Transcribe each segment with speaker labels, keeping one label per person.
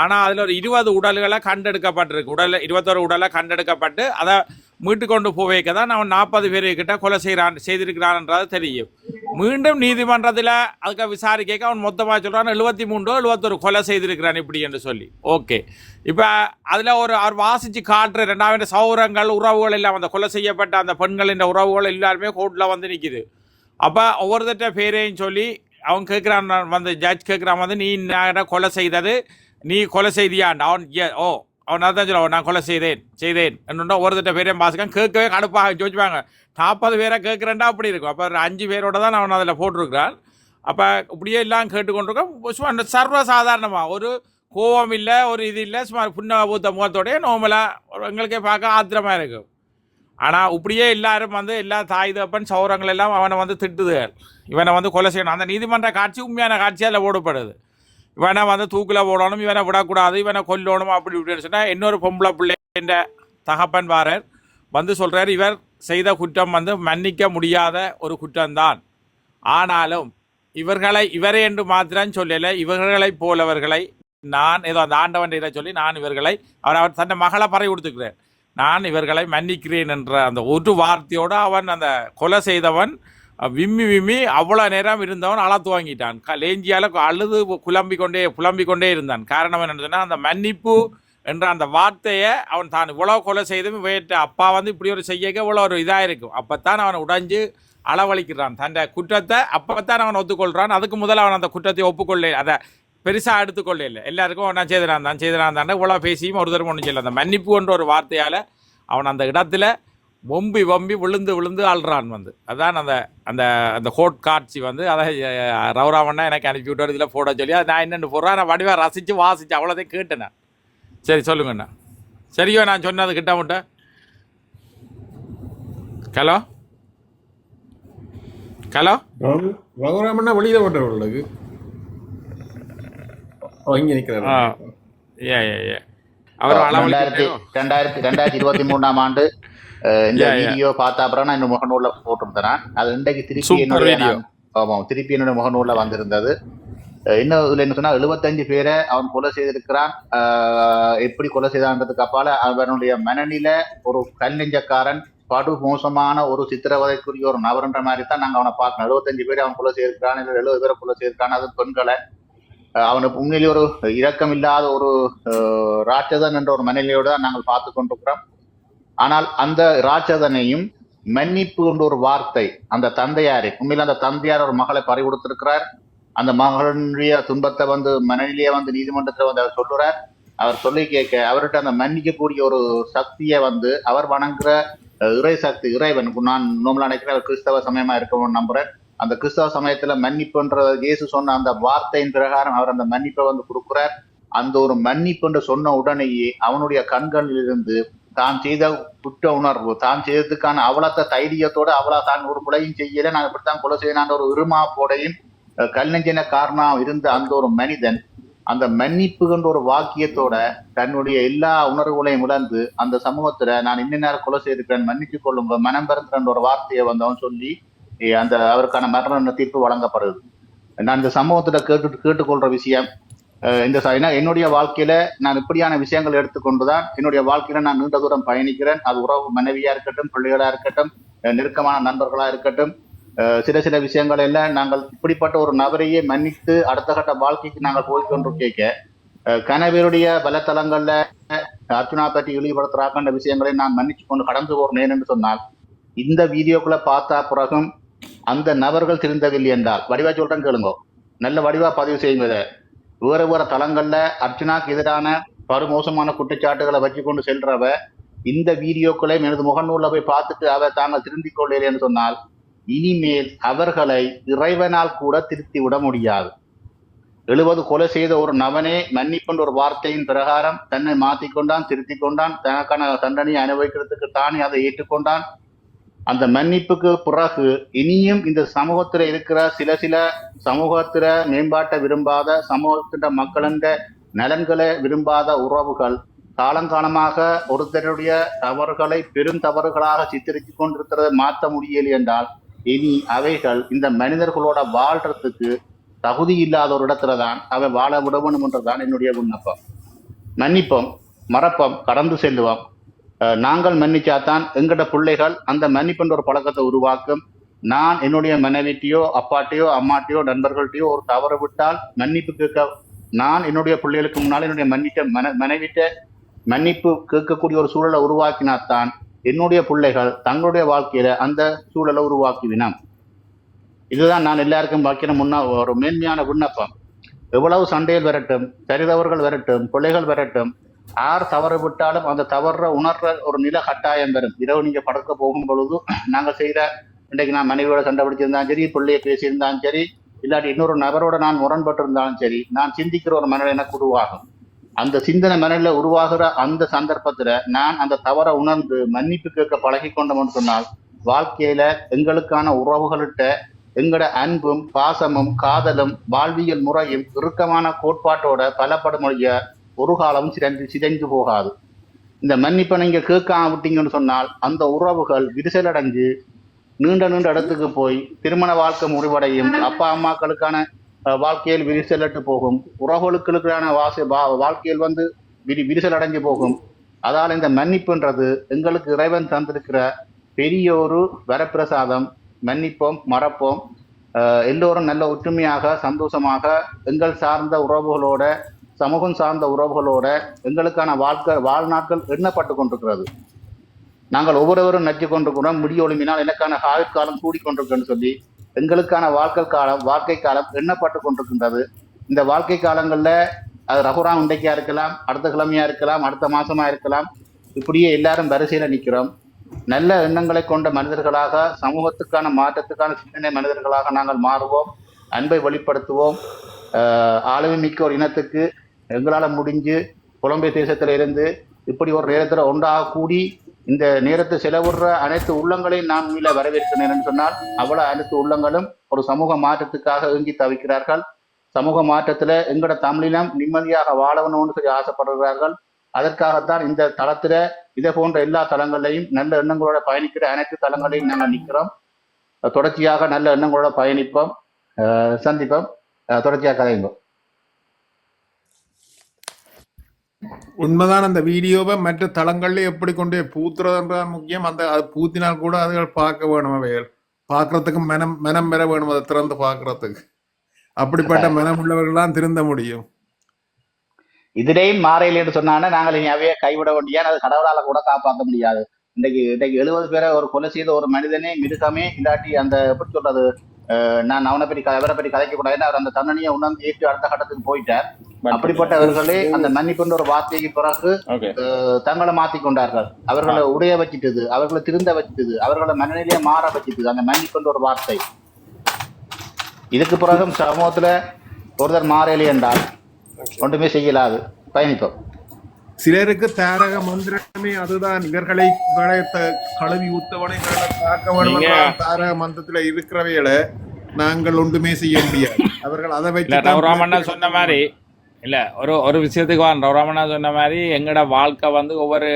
Speaker 1: ஆனால் அதில் ஒரு இருபது உடல்களை கண்டெடுக்கப்பட்டிருக்கு. உடல் இருபத்தொரு உடலை கண்டெடுக்கப்பட்டு அதை மீட்டு கொண்டு போவேக்க தான் அவன் நாற்பது பேர் கிட்ட கொலை செய்கிறான் செய்திருக்கிறான்ன்றது தெரியும். மீண்டும் நீதிமன்றத்தில் அதுக்கு விசாரிக்க அவன் மொத்தமாக சொல்கிறான் எழுபத்தி மூன்றோ எழுபத்தொரு கொலை செய்திருக்கிறான் இப்படி என்று சொல்லி. ஓகே. இப்போ அதில் ஒரு அவர் வாசித்து காட்டுற ரெண்டாவது சௌரங்கள் உறவுகள் எல்லாம் அந்த கொலை செய்யப்பட்ட அந்த பெண்களின் உறவுகள் எல்லாருமே கோர்ட்டில் வந்து நிற்கிது அப்போ ஒவ்வொருத்தட்ட பேரையும் சொல்லி அவன் கேட்குறான் வந்து ஜட்ஜ் கேட்குறான் வந்து நீ நான் கொலை செய்தது? நீ கொலை செய்தியான் அவன் "Yeah, ஓ அவன் தான் சொல்லுவான் நான் கொலை செய்தேன் செய்தேன். என்னோட ஒருத்தட்ட பேரையும் பாசுக்கான் கேட்கவே கடுப்பாக ஜோதிப்பாங்க நாற்பது பேரை கேட்குறேன்டா அப்படி இருக்கும் அப்போ ஒரு அஞ்சு பேரோட தான் அவன் அதில் போட்டிருக்கிறான். அப்போ இப்படியே எல்லாம் கேட்டுக்கொண்டிருக்கோம். சும்மா அந்த சர்வசாதாரணமாக ஒரு கோவம் இல்லை ஒரு இது இல்லை. சும்மா புண்ண பூத்த முகத்தோடய நோமலாக எங்களுக்கே பார்க்க ஆத்திரமாக இருக்கும் ஆனால் இப்படியே எல்லாரும் வந்து எல்லா தாய் தப்பன் சௌரங்கள் எல்லாம் அவனை வந்து திட்டுதுகள். இவனை வந்து கொலை செய்யணும். அந்த நீதிமன்ற காட்சி உண்மையான காட்சி அதில் போடப்படுது. இவனை வந்து தூக்கில் போடணும் இவனை விடக்கூடாது இவனை கொல்லணும் அப்படி இப்படின்னு சொன்னால் இன்னொரு பொம்பளை பிள்ளைன்ற தகப்பன் வாரர் வந்து சொல்கிறார் இவர் செய்த குற்றம் வந்து மன்னிக்க முடியாத ஒரு குற்றம்தான் ஆனாலும் இவர்களை இவரே என்று மாத்திரம் சொல்லலை இவர்களைப் போலவர்களை நான் ஏதோ அந்த ஆண்டவன் இதை சொல்லி நான் இவர்களை அவர் அவர் தன்னை மகளை பறை கொடுத்துக்கிறேன் நான் இவர்களை மன்னிக்கிறேன் என்ற அந்த ஒரு வார்த்தையோடு அவன் அந்த கொலை செய்தவன் விம்மி விம்மி அவ்வளோ நேரம் இருந்தவன் அளத்து வாங்கிட்டான். க லேஞ்சியால் அழுது குழம்பி கொண்டே புலம்பிக் கொண்டே இருந்தான். காரணம் என்னன்னு சொன்னால் அந்த மன்னிப்பு என்ற அந்த வார்த்தையை அவன் தான் இவ்வளோ கொலை செய்தும் வேட்ட அப்பா வந்து இப்படி ஒரு செய்யக்க இவ்வளோ ஒரு இதாக இருக்கும் அப்போத்தான் அவன் உடைஞ்சு அளவழிக்கிறான். தன் குற்றத்தை அப்போத்தான் அவன் ஒத்துக்கொள்கிறான் அதுக்கு முதல்ல அவன் அந்த குற்றத்தை ஒப்புக்கொள்ள அதை பெருசாக எடுத்துக்கொள்ள இல்லை. எல்லாருக்கும் நான் செய்திடான் தான் செய்திடான் தான் இவ்வளோ பேசியும் ஒரு தரம் ஒன்றும் செய்யல. அந்த மன்னிப்பு என்ற ஒரு வார்த்தையால் அவன் அந்த இடத்துல வம்பி வம்பி விழுந்து விழுந்து அழுறான் வந்து. அதான் அந்த அந்த அந்த கோட் காட்சி வந்து அதை ரவுராமண்ணா எனக்கு அனுப்பி விட்டார் இதில் போட சொல்லி அதை நான் என்னென்னு போடுறேன். நான் வடிவாக ரசித்து வாசித்து அவ்வளோதையும் கேட்டேன் நான். சரி சொல்லுங்கண்ணா சரியோ நான் சொன்னது கிட்ட முட்டை ஹலோ? ஹலோ?
Speaker 2: ரகுராமண்ணா வெளியில போட்டவர்களுக்கு இங்க நிக்கிறாரு.
Speaker 1: ஆ. ஏ ஏ ஏ. அவர்
Speaker 3: ரெண்டாயிரத்தி ரெண்டாயிரத்தி ரெண்டாயிரத்தி இருபத்தி மூணாம் ஆண்டு இந்த. வீடியோ பார்த்த அப்புறம் நான் இந்த முகநூல்ல போட்டிருந்தேன்? அது இன்றைக்கு திருப்பி என்னுடைய ஆமாம் திருப்பி என்னோட முகநூல்ல வந்திருந்தது. இன்னும் இதுல என்ன சொன்னா எழுபத்தஞ்சு பேரை அவன் கொலை செய்திருக்கிறான். எப்படி கொலை செய்தான்றதுக்கு அப்பால அவனுடைய மனநிலை ஒரு கல் நெஞ்சக்காரன் படு மோசமான ஒரு சித்திரவதைக்குரிய ஒரு நபர்ன்ற மாதிரி தான் நாங்க அவனை பார்க்கணும். எழுபத்தஞ்சு பேரை அவன் கொலை செய்திருக்கான் இல்லை எழுபது பேரை கொலை செய்திருக்கான் அது பெண்களை. அவனுக்கு உண்மையிலேயே ஒரு இரக்கம் இல்லாத ஒரு அஹ், ராட்சதன் என்ற ஒரு மனநிலையோடு தான் நாங்கள் பார்த்து கொண்டிருக்கிறோம். ஆனால் அந்த ராட்சதனையும் மன்னிப்பு என்ற ஒரு வார்த்தை அந்த தந்தையாரை. உண்மையில் அந்த தந்தையார் ஒரு மகளை பறி கொடுத்திருக்கிறார். அந்த மகளுடைய துன்பத்தை வந்து மனநிலையை வந்து நீதிமன்றத்தில் வந்து அவர் சொல்லுறார். அவர் சொல்லி கேட்க அவர்கிட்ட அந்த மன்னிக்கக்கூடிய ஒரு சக்தியை வந்து அவர் வணங்குற இறை சக்தி இறைவன். நான் நோம்பலா நினைக்கிறேன் அவர் கிறிஸ்தவ சமயமா இருக்கணும்னு நம்புறேன். அந்த கிறிஸ்தவ சமயத்துல மன்னிப்புன்ற இயேசு சொன்ன அந்த வார்த்தையின் பிரகாரம் அவர் அந்த மன்னிப்பை வந்து கொடுக்குறார். அந்த ஒரு மன்னிப்பு என்று சொன்ன உடனேயே அவனுடைய கண்களிலிருந்து தான் செய்த குற்ற உணர்வு தான் செய்ததுக்கான அவலத்த தைரியத்தோடு அவளா தான் ஒரு முறையும் செய்யல. நான் இப்படித்தான் கொலை செய்யணும் ஒரு இருமாப்போடையும் அஹ், கல்நெஞ்சின காரணம் இருந்த அந்த ஒரு மனிதன் அந்த மன்னிப்புகின்ற ஒரு வாக்கியத்தோட தன்னுடைய எல்லா உணர்வுகளையும் இழந்து அந்த சமூகத்துல நான் இன்ன நேரம் கொலை செய்திருக்கிறேன் மன்னிச்சு கொள்ளுங்க மனம் பிறந்த ஒரு வார்த்தையை வந்தவன் சொல்லி அந்த அவருக்கான மரண தீர்ப்பு வழங்கப்படுது. நான் இந்த சமூகத்துல கேட்டு கேட்டுக்கொள்ற விஷயம் இந்த ஏன்னா என்னுடைய வாழ்க்கையில நான் இப்படியான விஷயங்கள் எடுத்துக்கொண்டுதான் என்னுடைய வாழ்க்கையில நான் நீண்ட தூரம் பயணிக்கிறேன். அது உறவு மனைவியா இருக்கட்டும் பிள்ளைகளா இருக்கட்டும் நெருக்கமான நண்பர்களா இருக்கட்டும் சில சில விஷயங்கள் எல்லாம் நாங்கள் இப்படிப்பட்ட ஒரு நபரையே மன்னித்து அடுத்த கட்ட வாழ்க்கைக்கு நாங்கள் போய்கொண்டு கேட்க அஹ் பலத்தலங்கள்ல அர்ச்சுனா பற்றி இழிவுபடுத்துறாக்கின்ற விஷயங்களை நான் மன்னிச்சு கொண்டு கடந்து போறேன் என்று சொன்னால் இந்த வீடியோக்குள்ள பார்த்தா பிறகும் அந்த நபர்கள் திருந்தவில்லை என்றால் வடிவா சொல்றேன் கேளுங்க. நல்ல வடிவா பதிவு செய்யுங்க வேற வேற தளங்கள்ல அர்ச்சனாக்கு எதிரான படுமோசமான குற்றச்சாட்டுகளை வச்சு கொண்டு செல்றவ இந்த வீடியோக்களை எனது முகநூல்ல போய் பார்த்துட்டு அவ தாங்கள் திருந்திக் என்று சொன்னால் இனிமேல் அவர்களை இறைவனால் கூட திருத்தி விட முடியாது. எழுபது கொலை செய்த ஒரு நபனே மன்னிப்புன்ற ஒரு வார்த்தையின் பிரகாரம் தன்னை மாத்திக்கொண்டான் திருத்திக் கொண்டான் தனக்கான தண்டனையை அனுபவிக்கிறதுக்கு தானே அதை ஏற்றுக்கொண்டான் அந்த மன்னிப்புக்கு பிறகு இனியும் இந்த சமூகத்துல இருக்கிற சில சில சமூகத்துல மேம்பாட்டை விரும்பாத சமூகத்திட மக்களின் நலன்களை விரும்பாத உறவுகள் காலங்காலமாக ஒருத்தருடைய தவறுகளை பெரும் தவறுகளாக சித்தரித்து கொண்டிருக்கிறதை மாற்ற முடியலை என்றால் இனி அவைகள் இந்த மனிதர்களோட வாழ்றதுக்கு தகுதி இல்லாத ஒரு இடத்துல தான் அவை வாழ விட வேண்டும் என்றுதான் என்னுடைய விண்ணப்பம். மன்னிப்போம் மறப்போம் கடந்து செல்லுவோம். நாங்கள் மன்னிச்சாதான் எங்கட பிள்ளைகள் அந்த மன்னிப்புன்ற ஒரு பழக்கத்தை உருவாக்கும். நான் என்னுடைய மனைவிட்டையோ அப்பாட்டையோ அம்மாட்டையோ நண்பர்கள்ட்டையோ ஒரு தவறு விட்டால் மன்னிப்பு கேட்க நான் என்னுடைய பிள்ளைகளுக்கு முன்னால் என்னுடைய மன்னிட்ட மன மனைவிட்ட மன்னிப்பு கேட்கக்கூடிய ஒரு சூழலை உருவாக்கினாத்தான் என்னுடைய பிள்ளைகள் தங்களுடைய வாழ்க்கையில அந்த சூழலை உருவாக்குவினான் இதுதான் நான் எல்லாருக்கும் வைக்கிற முன்னா ஒரு மேன்மையான விண்ணப்பம். எவ்வளவு சண்டையில் வரட்டும் சரிதவர்கள் வரட்டும் பிள்ளைகள் வரட்டும் யார் தவறு விட்டாலும் அந்த தவற உணர்ற ஒரு நில கட்டாயம் வரும். இரவு நீங்க படுக்க போகும் பொழுது நாங்கள் செய்த இன்றைக்கு நான் மனைவியோட சண்டை பிடிச்சிருந்தாலும் சரி பிள்ளைய பேசியிருந்தாலும் சரி இல்லாட்டி இன்னொரு நபரோட நான் முரண்பட்டு இருந்தாலும் சரி நான் சிந்திக்கிற ஒரு மனநிலை எனக்கு உருவாகும். அந்த சிந்தனை மனநிலை உருவாகிற அந்த சந்தர்ப்பத்துல நான் அந்த தவறை உணர்ந்து மன்னிப்பு கேட்க பழகி கொண்டோம்னு சொன்னால் வாழ்க்கையில எங்களுக்கான உறவுகள்கிட்ட எங்களோட அன்பும் பாசமும் காதலும் வாழ்வியல் முறையும் இறுக்கமான கோட்பாட்டோட பலப்படுமொழிய ஒரு காலமும் சிதைந்து சிதைந்து போகாது. இந்த மன்னிப்பை நீங்கள் கேட்காம விட்டீங்கன்னு சொன்னால் அந்த உறவுகள் விரிசலடைஞ்சு நீண்ட நீண்ட இடத்துக்கு போய் திருமண வாழ்க்கை முடிவடையும் அப்பா அம்மாக்களுக்கான வாழ்க்கையில் விரிசலட்டு போகும் உறவுகளுக்கான வாசி வா- வாழ்க்கையில் வந்து விரி விரிசல் அடைஞ்சு போகும். அதால் இந்த மன்னிப்புன்றது எங்களுக்கு இறைவன் தந்திருக்கிற பெரிய ஒரு வரப்பிரசாதம். மன்னிப்போம் மறப்போம். எல்லோரும் நல்ல ஒற்றுமையாக சந்தோஷமாக எங்கள் சார்ந்த உறவுகளோட சமூகம் சார்ந்த உறவுகளோட எங்களுக்கான வாழ்க்கை வாழ்நாட்கள் எண்ணப்பட்டு கொண்டிருக்கிறது. நாங்கள் ஒவ்வொருவரும் நச்சு கொண்டிருக்கிறோம். முடி எனக்கான ஆயுட்காலம் கூடிக்கொண்டிருக்குன்னு சொல்லி எங்களுக்கான வாழ்க்கை காலம் வாழ்க்கை காலம் எண்ணப்பட்டு கொண்டிருக்கின்றது. இந்த வாழ்க்கை காலங்களில் அது ரகுராம் இன்றைக்கா இருக்கலாம் அடுத்த கிழமையாக இருக்கலாம் அடுத்த மாதமாக இருக்கலாம். இப்படியே எல்லாரும் வரிசையில் நிற்கிறோம் நல்ல எண்ணங்களை கொண்ட மனிதர்களாக சமூகத்துக்கான மாற்றத்துக்கான சிந்தனை மனிதர்களாக நாங்கள் மாறுவோம். அன்பை வெளிப்படுத்துவோம். ஆளுமை மிக்க ஒரு இனத்துக்கு எங்களால் முடிஞ்சு புலம்பெயர் தேசத்தில் இருந்து இப்படி ஒரு நேரத்தில் ஒன்றாக கூடி இந்த நேரத்தை செலவுற அனைத்து உள்ளங்களையும் நான் மீள வரவேற்கிறேன் சொன்னால் அவ்வளவு அனைத்து உள்ளங்களும் ஒரு சமூக மாற்றத்துக்காக ஏங்கி தவிக்கிறார்கள். சமூக மாற்றத்துல எங்கட தமிழினம் நிம்மதியாக வாழணும்னு சொல்லி ஆசைப்படுகிறார்கள். அதற்காகத்தான் இந்த தளத்துல இதே போன்ற எல்லா தளங்களையும் நல்ல எண்ணங்களோட பயணிக்கிற அனைத்து தளங்களையும் நாங்கள் நிற்கிறோம் தொடர்ச்சியாக நல்ல எண்ணங்களோட பயணிப்போம் சந்திப்போம் தொடர்ச்சியாக கதைங்கோ
Speaker 2: உண்மைதான் அந்த வீடியோவை மற்ற தளங்கள்ல எப்படி கொண்டு போய் பூத்துறதுன்றது முக்கியம். அந்த அது பூத்தினால் கூட அதுகள் பார்க்க வேணும் அவைகள். பார்க்கறதுக்கு மனம் மனம் பெற வேணும் அதை திறந்து பார்க்கறதுக்கு. அப்படிப்பட்ட மனம் உள்ளவர்கள்லாம் திருந்த முடியும்.
Speaker 3: இதுலேயும் மாறையில் சொன்னாங்கன்னா நாங்கள் அவைய கைவிட வேண்டிய அது கடவுளால கூட காப்பாற்ற முடியாது. இன்னைக்கு இன்னைக்கு எழுபது பேரை ஒரு கொலை செய்த ஒரு மனிதனே மிருகமே இல்லாட்டி அந்த எப்படி சொல்றது நான் அவனை பற்றி அவரை பற்றி கதைக்க கூடாதுன்னு அவர் அந்த தண்டனையை உணர்ந்து ஏற்று அடுத்த கட்டத்துக்கு போயிட்டார். அப்படிப்பட்டவர்களே அந்த மன்னிப்புன்ற ஒரு வார்த்தைக்கு பிறகு தங்களை மாத்திக் கொண்டார்கள். அவர்களை உடைய வச்சிட்டது அவர்களை திருந்த வச்சிட்டது அவர்களை மனநிலையை மாற வச்சிட்டது அந்த மன்னிப்புன்ற ஒரு வார்த்தை. இதுக்கு பிறகும் சமூகத்துல ஒருத்தர் மாறலை என்றால் ஒன்றுமே செய்யலாது. பயணிப்போம்.
Speaker 2: சிலருக்கு தாரக மந்திரமே அதுதான். இவர்களை கழுவி ஊத்தவனை தாக்க வேண்டும் தாரக மந்திரத்துல இருக்கிறவைகளை நாங்கள் ஒன்றுமே செய்ய முடியாது. அவர்கள் அதை வச்சு
Speaker 1: சொன்ன மாதிரி இல்லை ஒரு ஒரு விஷயத்துக்கு வாங்க ரவுராமண்ணா சொன்ன மாதிரி எங்களோட வாழ்க்கை வந்து ஒவ்வொரு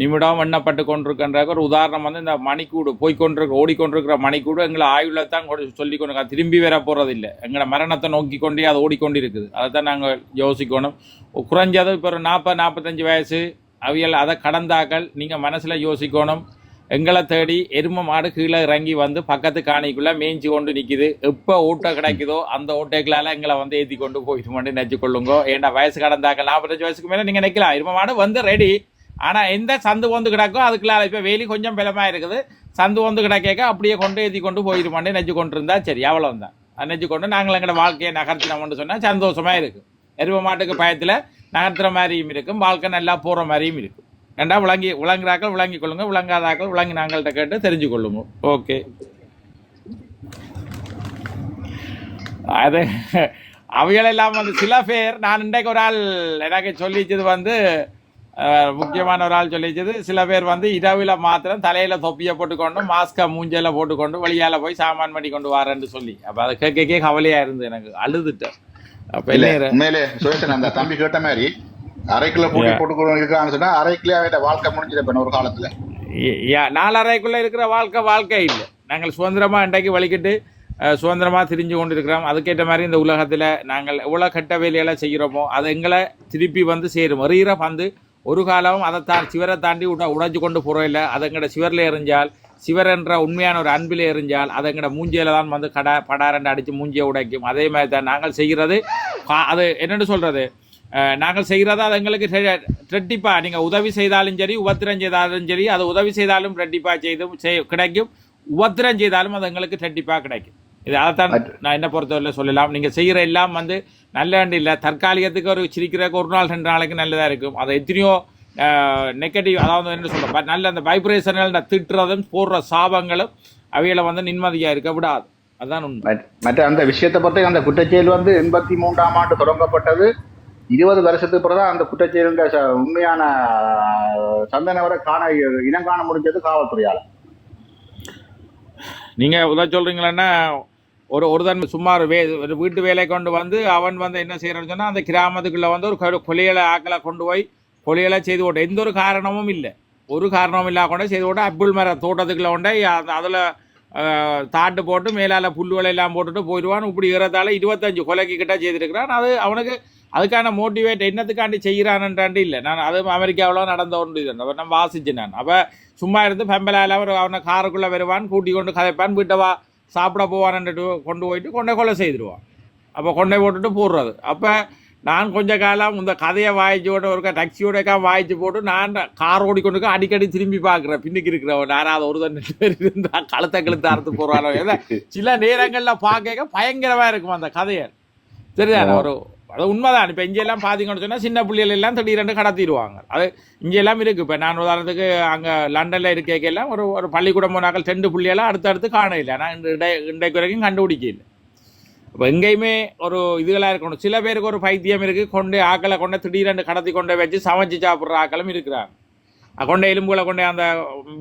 Speaker 1: நிமிடம் எண்ணப்பட்டு கொண்டிருக்கின்ற ஒரு உதாரணம் வந்து இந்த மணிக்கூடு போய்கொண்டிருக்க ஓடிக்கொண்டிருக்கிற மணிக்கூடு எங்களை ஆயுள தான் சொல்லி கொண்டு திரும்பி வர போகிறது இல்லை எங்களோட மரணத்தை நோக்கி கொண்டே அது ஓடிக்கொண்டு இருக்குது அதை தான் நாங்கள் யோசிக்கணும். குறைஞ்சது இப்போ ஒரு நாற்பது நாற்பத்தஞ்சு வயசு அவியல் அதை கடந்தாக்கள் நீங்கள் மனசில் யோசிக்கணும். எங்களை தேடி எரும மாடு கீழே இறங்கி வந்து பக்கத்து காணிக்குள்ளே மேய்ஞ்சி கொண்டு நிற்கிது எப்போ ஓட்டை கிடைக்குதோ அந்த ஓட்டைகளால எங்களை வந்து ஏற்றி கொண்டு போயிட்டு மட்டும் நினைச்சு கொள்ளுங்க. ஏன்டா வயசு கடந்தாக்க நாற்பத்தஞ்சு வயசுக்கு மேலே நீங்கள் நிற்கலாம் எரும மாடு வந்து ரெடி ஆனால் எந்த சந்து வந்து கிடக்கோ அதுக்குள்ள இப்போ வேலி கொஞ்சம் பலமாக இருக்குது. சந்து வந்து கிடக்க அப்படியே கொண்டு ஏற்றி கொண்டு போயிட்டு மட்டும் நெஞ்சு கொண்டு இருந்தா சரி அவ்வளோதான் நெஞ்சு கொண்டு நாங்கள் எங்களோட வாழ்க்கையை நகர்த்தினோம்னு சொன்னால் சந்தோஷமாக இருக்கும் எரும மாட்டுக்கு பயத்தில் நகர்த்துற மாதிரியும் இருக்கும். வாழ்க்கை நல்லா போகிற மாதிரியும் இருக்கும். ரெண்டா விளங்கி விளங்குறாக்கள் விளங்கி கொள்ளுங்க விளங்காதாக்கள் விளங்கி நாங்கள்கிட்ட கேட்டு தெரிஞ்சு கொள்ளுங்க ஓகே. அது அவைகளெல்லாம் வந்து சில பேர் நான் இன்றைக்கு ஒரு ஆள் எனக்கு சொல்லிச்சது வந்து முக்கியமான ஒரு ஆள் சொல்லிச்சது சில பேர் வந்து இரவில் மாத்திரம் தலையில தொப்பியை போட்டுக்கொண்டு மாஸ்கை மூஞ்சையில போட்டுக்கொண்டு வெளியால போய் சாமான் பண்ணி கொண்டு வரேன்னு சொல்லி. அப்ப அதை கேட்க கேட்க கவலையா இருந்து எனக்கு அழுதுட்டேன். அப்ப
Speaker 3: இல்ல உண்மையிலே சுரேஷன் அந்த தம்பி கேட்ட மாதிரி அரைக்குள்ள போட்டி
Speaker 1: Yeah.
Speaker 3: போட்டு இருக்கான்னு சொன்னா அரைக்குள்ளே அவட்ட வாழ்க்கை முடிஞ்சிருப்பேன் ஒரு காலத்துல.
Speaker 1: யா- நாலரைக்குள்ள இருக்கிற வாழ்க்கை வாழ்க்கை இல்லை. நாங்கள் சுதந்திரமா இன்றைக்கு வலிக்கிட்டு சுதந்திரமாக திரிஞ்சு கொண்டு இருக்கிறோம் அதுக்கேற்ற மாதிரி இந்த உலகத்தில் நாங்கள் எவ்வளோ கெட்ட வேலையெல்லாம் செய்கிறோமோ அது எங்களை திருப்பி வந்து சேரும். எறிகிற பந்து ஒரு காலமும் அதை தான் சிவரை தாண்டி உட உடைஞ்சு கொண்டு போகிறோம் இல்லை. அது எங்கட சிவரில் எறிஞ்சால் சிவர் என்ற உண்மையான ஒரு அன்பில் எறிஞ்சால் அது எங்கட மூஞ்சியில் தான் வந்து கடா படாரண்டு அடித்து மூஞ்சியை உடைக்கும். அதே மாதிரி தான் நாங்கள் செய்கிறது. அது என்னென்னு சொல்கிறது நாங்கள் செய்கிறதா அது எங்களுக்கு ரெ- ரெட்டிப்பா. நீங்கள் உதவி செய்தாலும் சரி உபத்திரம் செய்தாலும் சரி அது உதவி செய்தாலும் ரெட்டிப்பா செய்தும் செய் கிடைக்கும். உபத்திரம் செய்தாலும் அது எங்களுக்கு ரெட்டிப்பா கிடைக்கும். இது அதைத்தான் நான் என்ன பொறுத்தவரையில் சொல்லலாம். நீங்கள் செய்கிற எல்லாம் வந்து நல்ல இல்லை. தற்காலிகத்துக்கு ஒரு சிரிக்கிறதுக்கு ஒரு நாள் ரெண்டு நாளைக்கு நல்லதாக இருக்கும். அது எத்தனையோ நெகட்டிவ் அதாவது என்ன சொல்ல நல்ல அந்த வைப்ரேஷன்கள் திட்டுறதும் போடுற சாபங்களும் அவைகளை வந்து நிம்மதியாக இருக்க விடாது. அதுதான் உண்மை.
Speaker 3: மற்ற அந்த விஷயத்தை பற்றி அந்த குற்றச்செயல் வந்து எண்பத்தி மூன்றாம் ஆண்டு தொடங்கப்பட்டது. இருபது வருஷத்துக்கு பிறகு அந்த குற்றச்செயலுடைய உண்மையான சந்தனவரை காண இனம் காண முடிஞ்சது காவல்துறையால.
Speaker 1: நீங்க உதவ சொல்கிறீங்களன்னா ஒரு ஒருதன் சும்மா வே ஒரு வீட்டு வேலை கொண்டு வந்து அவன் வந்து என்ன செய்யறான்னு சொன்னால் அந்த கிராமத்துக்குள்ளே வந்து ஒரு கொலையில ஆக்களை கொண்டு போய் கொலையில செய்து விட்ட எந்த ஒரு காரணமும் இல்லை. ஒரு காரணமும் இல்லாத கொண்டு செய்து விட்டு அப்புள் மர தோட்டத்துக்குள்ள கொண்டு அதில் தாட்டு போட்டு மேலால் புல்லுகளை எல்லாம் போட்டுட்டு போயிடுவான் இப்படி இருக்கிறதால இருபத்தஞ்சு கொலைக்கு கிட்ட செய்திருக்கிறான். அது அவனுக்கு அதுக்கான மோட்டிவேட் என்னத்துக்காண்டி செய்கிறான்ன்றாண்டு இல்லை. நான் அது அமெரிக்காவில் நடந்த ஒன்று இது. அப்ப நான் வாசிச்சேன் நான். அப்போ சும்மா இருந்து பெம்பலால் அவர் அவனை காருக்குள்ளே வருவான் கூட்டி கொண்டு கதைப்பான் வீட்டை வா சாப்பிட போவான்ட்டு கொண்டு போயிட்டு கொண்டே கொலை செய்திருவான். அப்போ கொண்டே போட்டுட்டு போடுறது. அப்போ நான் கொஞ்ச காலம் இந்த கதையை வாய்ச்சோட ஒரு டாக்ஸியோடக்கா வாய்ச்சி போட்டு நான் கார் ஓடிக்கொண்டு அடிக்கடி திரும்பி பார்க்குறேன். பின்னுக்கு இருக்கிறவன் யாராவது ஒரு தண்ணி பேர் இருந்தா கழுத்தை கழுத்து அறுத்து ஏன்னா சில நேரங்களில் பார்க்க பயங்கரமாக இருக்கும் அந்த கதையை. சரிதானே? ஒரு அது உண்மைதான். இப்போ இங்கெல்லாம் பார்த்தீங்கன்னு சொன்னால் சின்ன பிள்ளைகள் எல்லாம் திடீரென்று கடத்திடுவாங்க. அது இங்கெல்லாம் இருக்குது இப்போ நான் உதாரணத்துக்கு அங்கே லண்டனில் இருக்கைக்கெல்லாம் ஒரு ஒரு பள்ளிக்கூடம் போனாக்கள் ரெண்டு பிள்ளையெல்லாம் அடுத்தடுத்து காண இல்லை ஆனால் இடை இன்றைக்கு வரைக்கும் கண்டுபிடிக்க இல்லை இப்போ எங்கேயுமே ஒரு இதுகளாக இருக்கணும். சில பேருக்கு ஒரு பைத்தியம் இருக்குது கொண்டு ஆக்களை கொண்டு திடீரென்று கடத்தி கொண்டு வச்சு சமைச்சு சாப்பிட்ற ஆக்களும் இருக்கிறாங்க. கொண்ட எலும்புகளை கொண்டு அந்த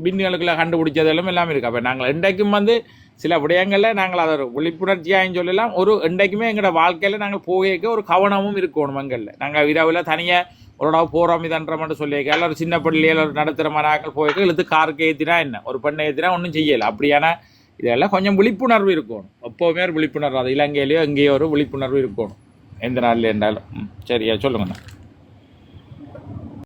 Speaker 1: பின்னுகளுக்குள்ள கண்டுபிடிச்சதெல்லாம் எல்லாம் இருக்குது அப்போ நாங்கள் இன்றைக்கும் வந்து சில விடயங்களில் நாங்கள் அதை ஒரு விழிப்புணர்ச்சியாகவும் சொல்லலாம். ஒரு இன்றைக்குமே எங்களோட வாழ்க்கையில் நாங்கள் போகைக்கு ஒரு கவனமும் இருக்கணும் எங்களில். நாங்கள் இரவில் தனியாக ஒரு இடம் போகிறோம் இதன்றமென்று மட்டும் சொல்லியிருக்க இல்லை ஒரு சின்ன பள்ளியில் ஒரு நடுத்தர மனாக்கள் போயிருக்க இழுத்து காருக்கு ஏற்றினா என்ன? ஒரு பெண்ணை ஏற்றினா ஒன்றும் செய்யலை. அப்படியான இதெல்லாம் கொஞ்சம் விழிப்புணர்வு இருக்கணும். எப்போவுமே ஒரு விழிப்புணர்வு. அது இலங்கையிலேயோ எங்கேயோ ஒரு விழிப்புணர்வு இருக்கணும். எந்த நாளில் இருந்தாலும். ம் சரியா சொல்லுங்கண்ணா.